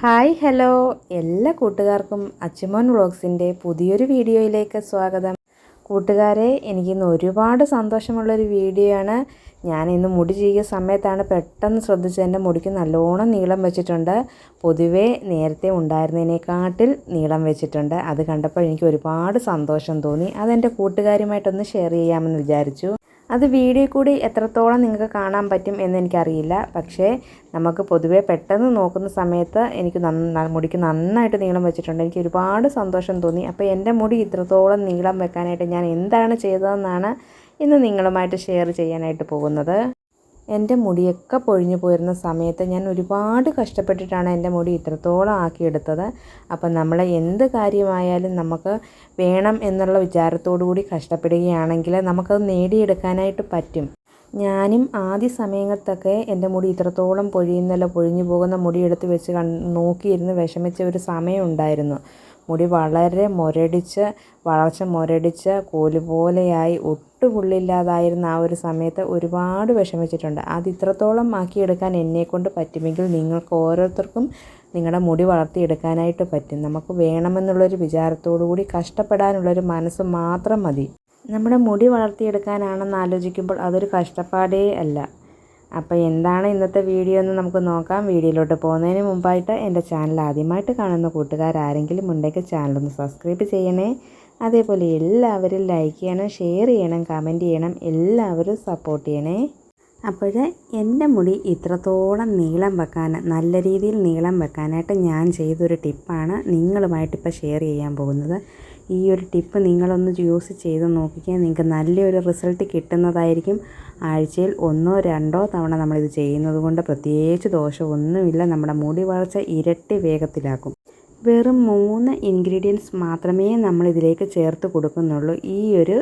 Hi hello. എല്ലാ കൂട്ടുകാർക്കും അച്ചുമോൻ വ്ളോഗ്സിന്റെ പുതിയൊരു വീഡിയോയിലേക്ക് സ്വാഗതം. കൂട്ടുകാരെ എനിക്കിന്ന് ഒരുപാട് സന്തോഷമുള്ളൊരു വീഡിയോ ആണ് ഞാൻ ഇന്ന് മുടി ചെയ്യുന്ന സമയത്താണ് പെട്ടെന്ന് ശ്രദ്ധിച്ചത് എന്റെ മുടിക്ക് നല്ലോണം നീളം വെച്ചിട്ടുണ്ട്. പൊതുവേ നേരത്തെ ഉണ്ടായിരുന്നതിനെക്കാട്ടിൽ നീളം വെച്ചിട്ടുണ്ട്. അത് കണ്ടപ്പോൾ എനിക്ക് ഒരുപാട് സന്തോഷം തോന്നി. അതെന്റെ കൂട്ടുകാരുമായിട്ടൊന്ന് ഷെയർ ചെയ്യാമെന്ന് വിചാരിച്ചു. അത് വീഡിയോ കൂടി എത്രത്തോളം നിങ്ങൾക്ക് കാണാൻ പറ്റും എന്ന് എനിക്കറിയില്ല. പക്ഷേ നമുക്ക് പൊതുവേ പെട്ടെന്ന് നോക്കുന്ന സമയത്ത് എനിക്ക് നന്ന മുടിക്ക് നന്നായിട്ട് നീളം വെച്ചിട്ടുണ്ട്. എനിക്ക് ഒരുപാട് സന്തോഷം തോന്നി. അപ്പോൾ എന്റെ മുടി ഇത്രത്തോളം നീളം വെക്കാനായിട്ട് ഞാൻ എന്താണ് ചെയ്തതെന്നാണ് ഇന്ന് നിങ്ങളുമായിട്ട് ഷെയർ ചെയ്യാനായിട്ട് പോകുന്നത്. എന്റെ മുടിയൊക്കെ പൊഴിഞ്ഞു പോയിരുന്ന സമയത്ത് ഞാൻ ഒരുപാട് കഷ്ടപ്പെട്ടിട്ടാണ് എന്റെ മുടി ഇത്രത്തോളം ആക്കിയെടുത്തത്. അപ്പം നമ്മൾ എന്ത് കാര്യമായാലും നമുക്ക് വേണം എന്നുള്ള വിചാരത്തോടു കൂടി കഷ്ടപ്പെടുകയാണെങ്കിൽ നമുക്കത് നേടിയെടുക്കാനായിട്ട് പറ്റും. ഞാനും ആദ്യ സമയത്തൊക്കെ എന്റെ മുടി ഇത്രത്തോളം പൊഴിയുന്നല്ല പൊഴിഞ്ഞു പോകുന്ന മുടി എടുത്ത് വെച്ച് കൺ നോക്കിയിരുന്ന് വിഷമിച്ച ഒരു സമയം ഉണ്ടായിരുന്നു. മുടി വളരെ മുരടിച്ച് വളർച്ച മുരടിച്ച് കോൽ പോലെയായി ആ ഒരു സമയത്ത് ഒരുപാട് വിഷമിച്ചിട്ടുണ്ട്. അത് ഇത്രത്തോളം ആക്കിയെടുക്കാൻ എന്നെക്കൊണ്ട് പറ്റുമെങ്കിൽ നിങ്ങൾക്ക് ഓരോരുത്തർക്കും നിങ്ങളുടെ മുടി വളർത്തിയെടുക്കാനായിട്ട് പറ്റും. നമുക്ക് വേണമെന്നുള്ളൊരു വിചാരത്തോടു കൂടി കഷ്ടപ്പെടാനുള്ളൊരു മനസ്സ് മാത്രം മതി. നമ്മുടെ മുടി വളർത്തിയെടുക്കാനാണെന്ന് ആലോചിക്കുമ്പോൾ അതൊരു കഷ്ടപ്പാടേ അല്ല. അപ്പോൾ എന്താണ് ഇന്നത്തെ വീഡിയോ എന്ന് നമുക്ക് നോക്കാം. വീഡിയോയിലോട്ട് പോകുന്നതിന് മുമ്പായിട്ട് എന്റെ ചാനൽ ആദ്യമായിട്ട് കാണുന്ന കൂട്ടുകാരാരെങ്കിലും ഉണ്ടെങ്കിൽ ചാനലൊന്ന് സബ്സ്ക്രൈബ് ചെയ്യണേ. അതേപോലെ എല്ലാവരും ലൈക്ക് ചെയ്യണം ഷെയർ ചെയ്യണം കമന്റ് ചെയ്യണം എല്ലാവരും സപ്പോർട്ട് ചെയ്യണേ. അപ്പോൾ എന്റെ മുടി ഇത്രത്തോളം നീളം വെക്കാൻ നല്ല രീതിയിൽ നീളം വെക്കാനായിട്ട് ഞാൻ ചെയ്തൊരു ടിപ്പാണ് നിങ്ങളുമായിട്ട് ഇപ്പോൾ ഷെയർ ചെയ്യാൻ പോകുന്നത്. ഈ ഒരു ടിപ്പ് നിങ്ങളൊന്ന് യൂസ് ചെയ്ത് നോക്കിക്കാൻ നിങ്ങൾക്ക് നല്ലൊരു റിസൾട്ട് കിട്ടുന്നതായിരിക്കും. ആഴ്ചയിൽ ഒന്നോ രണ്ടോ തവണ നമ്മളിത് ചെയ്യുന്നത് കൊണ്ട് പ്രത്യേകിച്ച് ദോഷമൊന്നുമില്ല. നമ്മുടെ മുടി വളർച്ച ഇരട്ടി വേഗത്തിലാക്കും. വെറും മൂന്ന് ഇൻഗ്രീഡിയൻസ് മാത്രമേ നമ്മൾ ഇതിലേക്ക് ചേർത്ത് കൊടുക്കുന്നുള്ളൂ. ഈ ഒരു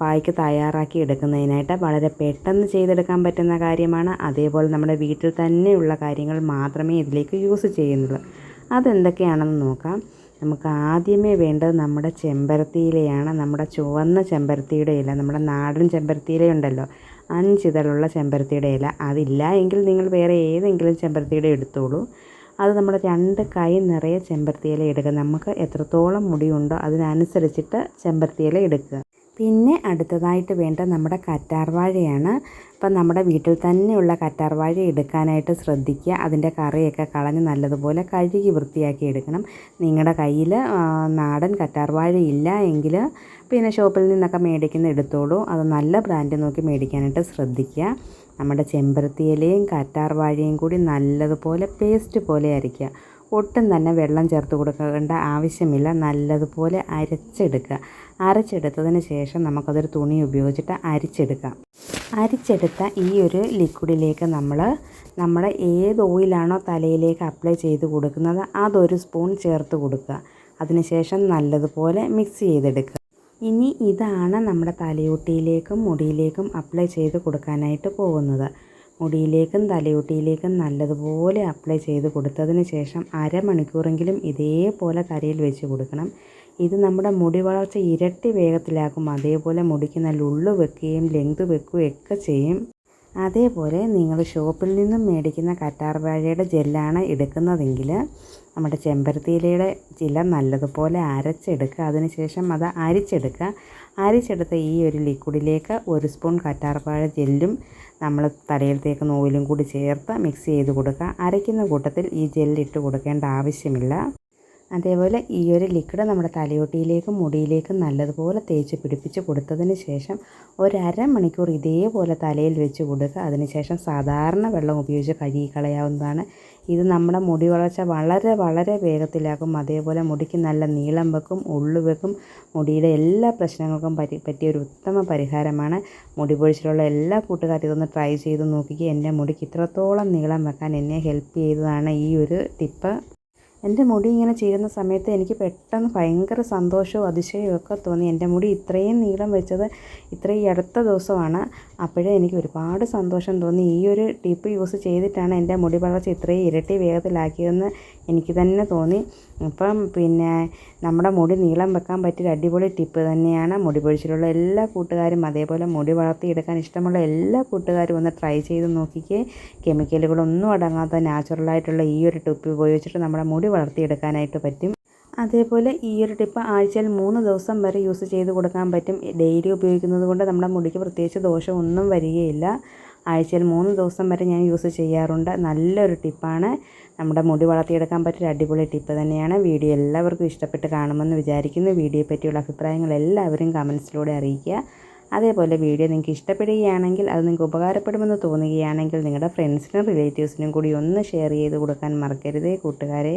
പായ്ക്ക് തയ്യാറാക്കി എടുക്കുന്നതിനായിട്ട് വളരെ പെട്ടെന്ന് ചെയ്തെടുക്കാൻ പറ്റുന്ന കാര്യമാണ്. അതേപോലെ നമ്മുടെ വീട്ടിൽ തന്നെയുള്ള കാര്യങ്ങൾ മാത്രമേ ഇതിലേക്ക് യൂസ് ചെയ്യുന്നുള്ളൂ. അതെന്തൊക്കെയാണെന്ന് നോക്കാം. നമുക്ക് ആദ്യമേ വേണ്ടത് നമ്മുടെ ചെമ്പരത്തിയിലയാണ് നമ്മുടെ ചുവന്ന ചെമ്പരത്തിയുടെ ഇല നമ്മുടെ നാടൻ ചെമ്പരത്തിയില ഉണ്ടല്ലോ അഞ്ചിതളുള്ള ചെമ്പരത്തിയുടെ ഇല. അതില്ല എങ്കിൽ നിങ്ങൾ വേറെ ഏതെങ്കിലും ചെമ്പരത്തിയുടെ എടുത്തോളൂ. അത് നമ്മുടെ രണ്ട് കൈ നിറയെ ചെമ്പരത്തിയില എടുക്കുക നമുക്ക് എത്രത്തോളം മുടിയുണ്ടോ അതിനനുസരിച്ചിട്ട് ചെമ്പരത്തിയില എടുക്കുക. പിന്നെ അടുത്തതായിട്ട് വേണ്ട നമ്മുടെ കറ്റാർവാഴയാണ്. അപ്പം നമ്മുടെ വീട്ടിൽ തന്നെയുള്ള കറ്റാർവാഴ എടുക്കാനായിട്ട് ശ്രദ്ധിക്കുക. അതിന്റെ കറിയൊക്കെ കളഞ്ഞ് നല്ലതുപോലെ കഴുകി വൃത്തിയാക്കി എടുക്കണം. നിങ്ങളുടെ കയ്യിൽ നാടൻ കറ്റാർവാഴ ഇല്ല എങ്കിൽ പിന്നെ ഷോപ്പിൽ നിന്നൊക്കെ മേടിക്കുന്ന എടുത്തോളൂ. അത് നല്ല ബ്രാൻഡ് നോക്കി മേടിക്കാനായിട്ട് ശ്രദ്ധിക്കുക. നമ്മുടെ ചെമ്പരത്തി ഇലയും കറ്റാർവാഴയും കൂടി നല്ലതുപോലെ പേസ്റ്റ് പോലെ അരയ്ക്കുക ഒട്ടും തന്നെ വെള്ളം ചേർത്ത് കൊടുക്കേണ്ട ആവശ്യമില്ല. നല്ലതുപോലെ അരച്ചെടുക്കുക. അരച്ചെടുത്തതിന് ശേഷം നമുക്കതൊരു തുണി ഉപയോഗിച്ചിട്ട് അരിച്ചെടുക്കാം. അരിച്ചെടുത്ത ഈ ഒരു ലിക്വിഡിലേക്ക് നമ്മൾ നമ്മുടെ ഏത് ഓയിലാണോ തലയിലേക്ക് അപ്ലൈ ചെയ്ത് കൊടുക്കുന്നത് അതൊരു സ്പൂൺ ചേർത്ത് കൊടുക്കുക. അതിനുശേഷം നല്ലതുപോലെ മിക്സ് ചെയ്തെടുക്കുക. ഇനി ഇതാണ് നമ്മുടെ തലയോട്ടിയിലേക്കും മുടിയിലേക്കും അപ്ലൈ ചെയ്ത് കൊടുക്കാനായിട്ട് പോകുന്നത്. മുടിയിലേക്കും തലയോട്ടിയിലേക്കും നല്ലതുപോലെ അപ്ലൈ ചെയ്ത് കൊടുത്തതിന് ശേഷം അരമണിക്കൂറെങ്കിലും ഇതേപോലെ തലയിൽ വെച്ച് കൊടുക്കണം. ഇത് നമ്മുടെ മുടി വളർച്ച ഇരട്ടി വേഗത്തിലാക്കും. അതേപോലെ മുടിക്ക് നല്ല ഉള്ളു വെക്കുകയും ലെങ്ത് വെക്കുകയൊക്കെ ചെയ്യും. അതേപോലെ നിങ്ങൾ ഷോപ്പിൽ നിന്നും മേടിക്കുന്ന കറ്റാർവാഴയുടെ ജെല്ലാണ് എടുക്കുന്നതെങ്കിൽ നമ്മുടെ ചെമ്പരത്തിയിലയുടെ ചില നല്ലതുപോലെ അരച്ചെടുക്കുക. അതിനുശേഷം അത് അരിച്ചെടുക്കുക. അരിച്ചെടുത്ത ഈ ഒരു ലിക്വിഡിലേക്ക് ഒരു സ്പൂൺ കറ്റാർവാഴ ജെല്ലും നമ്മൾ തലയിൽ തേക്കുന്ന ഓയിലും കൂടി ചേർത്ത് മിക്സ് ചെയ്ത് കൊടുക്കുക. അരയ്ക്കുന്ന കൂട്ടത്തിൽ ഈ ജെല്ലിട്ട് കൊടുക്കേണ്ട ആവശ്യമില്ല. അതേപോലെ ഈ ഒരു ലിക്വിഡ് നമ്മുടെ തലയോട്ടിയിലേക്കും മുടിയിലേക്കും നല്ലതുപോലെ തേച്ച് പിടിപ്പിച്ച് കൊടുത്തതിന് ശേഷം ഒരു മണിക്കൂർ ഇതേപോലെ തലയിൽ വെച്ച് കൊടുക്കുക. അതിനുശേഷം സാധാരണ വെള്ളം ഉപയോഗിച്ച് കഴുകി കളയാവുന്നതാണ് ഇത് നമ്മുടെ മുടി വളർച്ച വളരെ വളരെ വേഗത്തിലാക്കും. അതേപോലെ മുടിക്ക് നല്ല നീളം വെക്കും ഉള്ളു വെക്കും. മുടിയുടെ എല്ലാ പ്രശ്നങ്ങൾക്കും പറ്റി പറ്റിയ ഒരു ഉത്തമ പരിഹാരമാണ് മുടി പൊഴിച്ചിലുള്ള എല്ലാ കൂട്ടുകാരും ഇതൊന്ന് ട്രൈ ചെയ്ത് നോക്കിക്കുക എന്റെ മുടിക്ക് ഇത്രത്തോളം നീളം വെക്കാൻ എന്നെ ഹെൽപ്പ് ചെയ്തതാണ് ഈ ഒരു ടിപ്പ്. എന്റെ മുടി ഇങ്ങനെ ചെയ്യുന്ന സമയത്ത് എനിക്ക് പെട്ടെന്ന് ഭയങ്കര സന്തോഷവും അതിശയവും ഒക്കെ തോന്നി. എന്റെ മുടി ഇത്രയും നീളം വെച്ചത് ഇത്രയും അടുത്ത ദിവസമാണ്. അപ്പോഴേ എനിക്ക് ഒരുപാട് സന്തോഷം തോന്നി. ഈ ഒരു ടിപ്പ് യൂസ് ചെയ്തിട്ടാണ് എന്റെ മുടി വളർച്ച ഇത്രയും ഇരട്ടി വേഗത്തിലാക്കിയതെന്ന് എനിക്ക് തന്നെ തോന്നി. അപ്പം പിന്നെ നമ്മുടെ മുടി നീളം വെക്കാൻ പറ്റിയൊരു അടിപൊളി ടിപ്പ് തന്നെയാണ് മുടി പൊഴിച്ചിലുള്ള എല്ലാ കൂട്ടുകാരും അതേപോലെ മുടി വളർത്തിയെടുക്കാൻ ഇഷ്ടമുള്ള എല്ലാ കൂട്ടുകാരും ഒന്ന് ട്രൈ ചെയ്ത് നോക്കിക്കേ. കെമിക്കലുകളൊന്നും അടങ്ങാത്ത നാച്ചുറലായിട്ടുള്ള ഈ ഒരു ടിപ്പ് ഉപയോഗിച്ചിട്ട് നമ്മുടെ മുടി വളർത്തിയെടുക്കാനായിട്ട് പറ്റും. അതേപോലെ ഈ ഒരു ടിപ്പ് ആഴ്ചയിൽ മൂന്ന് ദിവസം വരെ യൂസ് ചെയ്ത് കൊടുക്കാൻ പറ്റും. ഡെയിലി ഉപയോഗിക്കുന്നത് കൊണ്ട് നമ്മുടെ മുടിക്ക് പ്രത്യേകിച്ച് ദോഷമൊന്നും വരികയില്ല. ആഴ്ചയിൽ മൂന്ന് ദിവസം വരെ ഞാൻ യൂസ് ചെയ്യാറുണ്ട്. നല്ലൊരു ടിപ്പാണ്. നമ്മുടെ മുടി വളർത്തിയെടുക്കാൻ പറ്റിയ അടിപൊളി ടിപ്പ് തന്നെയാണ്. വീഡിയോ എല്ലാവർക്കും ഇഷ്ടപ്പെട്ട് കാണുമെന്ന് വിചാരിക്കുന്നു. വീഡിയോയെ പറ്റിയുള്ള അഭിപ്രായങ്ങൾ എല്ലാവരും കമൻസിലൂടെ അറിയിക്കുക. അതേപോലെ വീഡിയോ നിങ്ങൾക്ക് ഇഷ്ടപ്പെടുകയാണെങ്കിൽ അത് നിങ്ങൾക്ക് ഉപകാരപ്പെടുമെന്ന് തോന്നുകയാണെങ്കിൽ നിങ്ങളുടെ ഫ്രണ്ട്സിനും റിലേറ്റീവ്സിനും കൂടി ഒന്ന് ഷെയർ ചെയ്ത് കൊടുക്കാൻ മറക്കരുതേ കൂട്ടുകാരെ.